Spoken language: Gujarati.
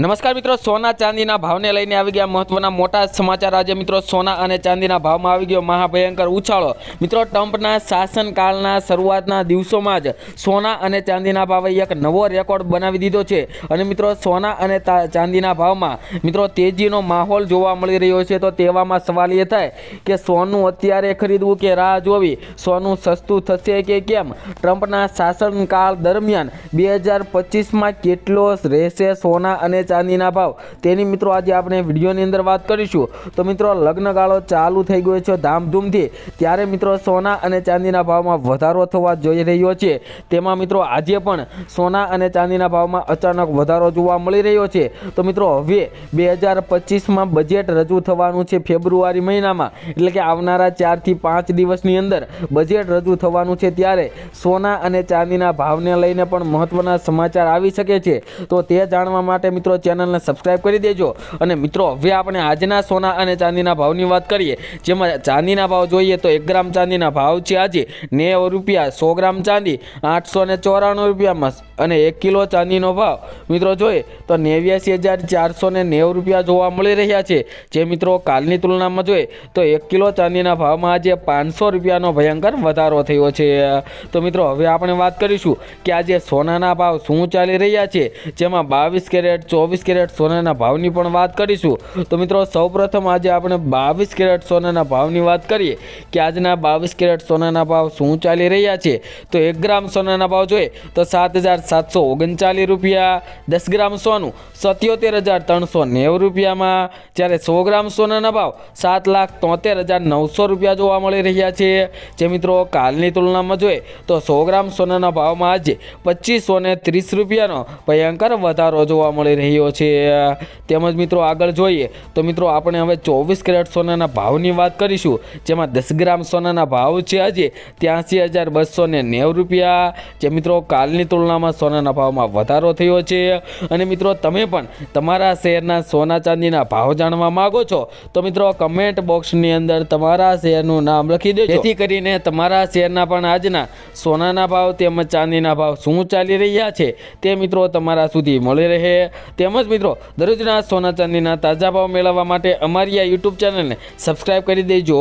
નમસ્કાર મિત્રો, સોના ચાંદીના ભાવને લઈને આવી ગયા મહત્વના મોટા સમાચાર. આજે મિત્રો સોના અને ચાંદીના ભાવમાં આવી ગયો મહાભયંકર ઉછાળો. મિત્રો, ટ્રમ્પના શાસનકાળના શરૂઆતના દિવસોમાં જ સોના અને ચાંદીના ભાવે એક નવો રેકોર્ડ બનાવી દીધો છે. અને મિત્રો, સોના અને ચાંદીના ભાવમાં મિત્રો તેજીનો માહોલ જોવા મળી રહ્યો છે. તો તેવામાં સવાલ એ થાય કે સોનું અત્યારે ખરીદવું કે રાહ જોવી? સોનું સસ્તું થશે કે કેમ? ટ્રમ્પના શાસનકાળ દરમિયાન બે હજાર પચીસમાં કેટલો રહેશે સોના અને ચાંદીના ભાવ. તેની મિત્રો આજે આપણે વિડીયોની અંદર વાત કરીશું. તો મિત્રો, લગ્નગાળો ચાલુ થઈ ગયો છે ધામધૂમથી. ત્યારે મિત્રો સોના અને ચાંદીના ભાવમાં વધારો થવા જોઈ રહ્યો છે. તેમાં મિત્રો આજે પણ સોના અને ચાંદીના ભાવમાં અચાનક વધારો જોવા મળી રહ્યો છે. તો મિત્રો, હવે બે હજાર પચીસમાં બજેટ રજૂ થવાનું છે ફેબ્રુઆરી મહિનામાં. એટલે કે આવનારા ચારથી પાંચ દિવસની અંદર બજેટ રજૂ થવાનું છે ત્યારે સોના અને ચાંદીના ભાવને લઈને પણ મહત્વના સમાચાર આવી શકે છે. તો તે જાણવા માટે મિત્રો ચેનલને સબસ્ક્રાઇબ કરી દેજો. અને મિત્રો, હવે આપણે આજના સોના અને ચાંદીના ભાવની વાત કરીએ. જેમાં ચાંદીના ભાવ જોઈએ તો એક ગ્રામ ચાંદીના ભાવ છે આજે નેવ રૂપિયા, સો ગ્રામ ચાંદી, આઠસો ને ચોરાણું રૂપિયામાં અને એક કિલો ચાંદીનો ભાવ. મિત્રો, જોઈએ તો નેવ્યાસી હજાર ચારસો ને નેવું રૂપિયા જોવા મળી રહ્યા છે. જે મિત્રો, કાલની તુલનામાં જોઈએ તો એક કિલો ચાંદીના ભાવમાં આજે પાંચસો રૂપિયાનો ભયંકર વધારો થયો છે. તો મિત્રો, હવે આપણે વાત કરીશું કે આજે સોનાના ભાવ શું ચાલી રહ્યા છે. જેમાં બાવીસ કેરેટ, ચોવીસ કેરેટ સોનાના ભાવની પણ વાત કરીશું. તો મિત્રો, સૌપ્રથમ આજે આપણે બાવીસ કેરેટ સોનાના ભાવની વાત કરીએ કે આજના બાવીસ કેરેટ સોનાના ભાવ શું ચાલી રહ્યા છે? તો એક ગ્રામ સોનાના ભાવ જોઈએ તો સાત હજાર સાતસો ઓગણચાલીસ રૂપિયા, દસ ગ્રામ સોનું સત્યોતેર હજાર ત્રણસો નેવું રૂપિયામાં. જ્યારે સો ગ્રામ સોનાના ભાવ સાત લાખ તોતેર હજાર નવસો રૂપિયા જોવા મળી રહ્યા છે. જે મિત્રો, કાલની તુલનામાં જોઈએ તો સો ગ્રામ સોનાના ભાવમાં આજે પચીસો ત્રીસ રૂપિયાનો ભયંકર વધારો જોવા મળી રહ્યો છે. તેમજ મિત્રો આગળ જોઈએ તો મિત્રો આપણે હવે ચોવીસ કેરેટ સોનાના ભાવની વાત કરીશું. જેમાં દસ ગ્રામ સોનાના ભાવ છે આજે ત્યાંસી હજાર બસો ને નેવું રૂપિયા. જે મિત્રો કાલની તુલનામાં સોનાના ભાવમાં વધારો થયો છે. અને મિત્રો તમે પણ તમારા શહેરના સોના ચાંદીના ભાવ જાણવા માંગો છો તો મિત્રો કમેન્ટ બોક્સની અંદર તમારા શહેરનું નામ લખી દેજો. જેથી કરીને તમારા શહેરના પણ આજના સોનાના ભાવ તેમજ ચાંદીના ભાવ શું ચાલી રહ્યા છે તે મિત્રો તમારા સુધી મળી રહે. તેમજ મિત્રો, દરરોજના સોના ચાંદીના તાજા ભાવ મેળવવા માટે અમારી આ યુટ્યુબ ચેનલને સબસ્ક્રાઈબ કરી દેજો.